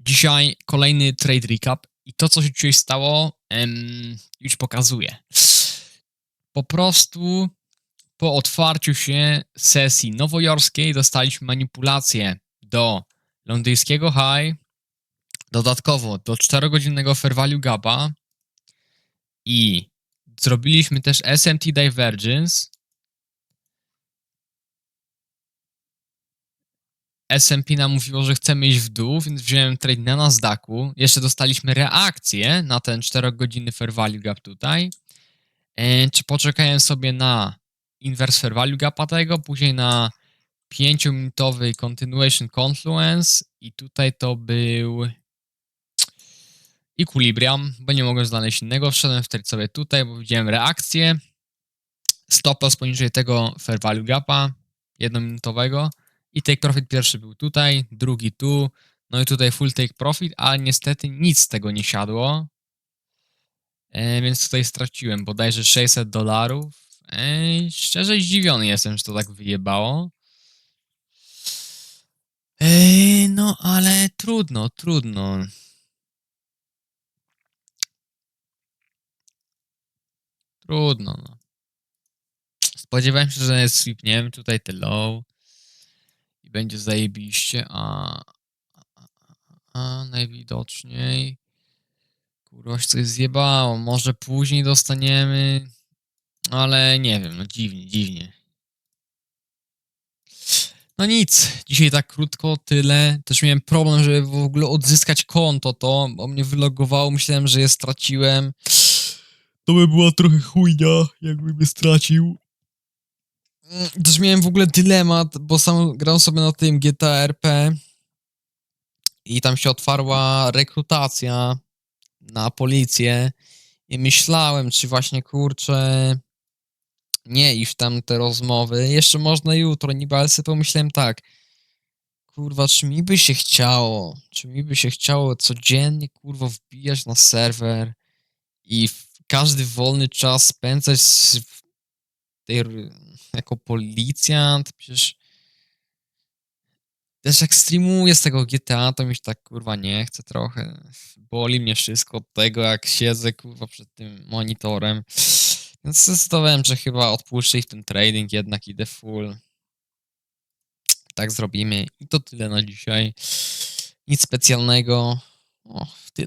Dzisiaj kolejny trade recap i to, co się dzisiaj stało, em, już pokazuję. Po prostu po otwarciu się sesji nowojorskiej dostaliśmy manipulację do londyńskiego high, dodatkowo do 4-godzinnego fair value gapa i zrobiliśmy też SMT Divergence. S&P nam mówiło, że chcemy iść w dół, więc wziąłem trade na Nasdaqu. Jeszcze dostaliśmy reakcję na ten 4-godzinny fair value gap tutaj. E, czy poczekałem sobie na inverse fair value gapa tego, później na 5-minutowy continuation confluence i tutaj to był equilibrium, bo nie mogłem znaleźć innego. Wszedłem w trade sobie tutaj, bo widziałem reakcję. Stop loss poniżej tego fair value gapa jednominutowego. I take profit pierwszy był tutaj, drugi tu, no i tutaj full take profit, ale niestety nic z tego nie siadło. E, więc tutaj straciłem bodajże 600 dolarów. E, szczerze zdziwiony jestem, że to tak wyjebało. E, no ale trudno, trudno. Trudno, no. Spodziewałem się, że sweepniemy tutaj te low i będzie zajebiście, a, a, a najwidoczniej kurwa coś zjebało. Może później dostaniemy, ale nie wiem, no dziwnie, dziwnie. No nic, dzisiaj tak krótko, tyle. Też miałem problem, żeby w ogóle odzyskać konto to, bo mnie wylogowało, myślałem, że je straciłem. To by była trochę chujnia, jakbym mnie stracił. Też miałem w ogóle dylemat, bo sam grałem sobie na tym GTA RP i tam się otwarła rekrutacja na policję i myślałem, czy właśnie kurczę nie iść tam te rozmowy. Jeszcze można jutro, niby, ale sobie pomyślałem tak. Kurwa, czy mi by się chciało, czy mi by się chciało codziennie, kurwa, wbijać na serwer i każdy wolny czas spędzać z- tej, jako policjant, przecież też jak streamuję z tego GTA, to mi się tak kurwa nie chce trochę. Boli mnie wszystko od tego, jak siedzę kurwa przed tym monitorem. Więc zdecydowałem, że chyba odpuszczę ich ten trading, jednak idę full. Tak zrobimy. I to tyle na dzisiaj. Nic specjalnego. O, tyle.